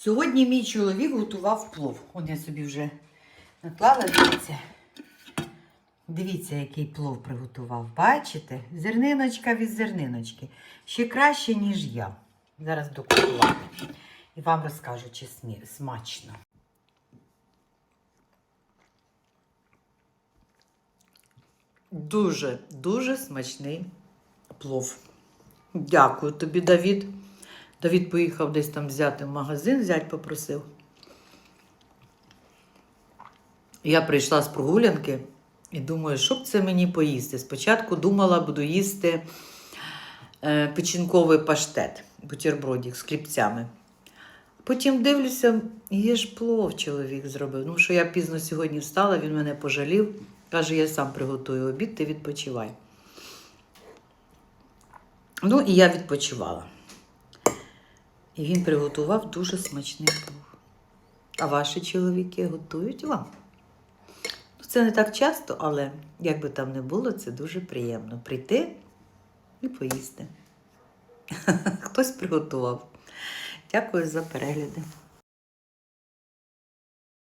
Сьогодні мій чоловік готував плов. Он я собі вже наклала, дивіться. Дивіться, який плов приготував. Бачите? Зерниночка від зерниночки. Ще краще, ніж я. Зараз буду. І вам розкажу, чи смачно. Дуже, дуже смачний плов. Дякую тобі, Давід. Давід поїхав десь там взяти в магазин, зять попросив. Я прийшла з прогулянки і думаю, що б це мені поїсти. Спочатку думала, буду їсти е, печінковий паштет, бутербродик з хлібцями. Потім дивлюся, є ж плов чоловік зробив. Ну, що я пізно сьогодні встала, він мене пожалів. Каже, я сам приготую обід, ти відпочивай. Ну, і я відпочивала. І він приготував дуже смачний плов. А ваші чоловіки готують вам? Ну, Це не так часто, але як би там не було, це дуже приємно прийти і поїсти. Хтось приготував. Дякую за перегляди.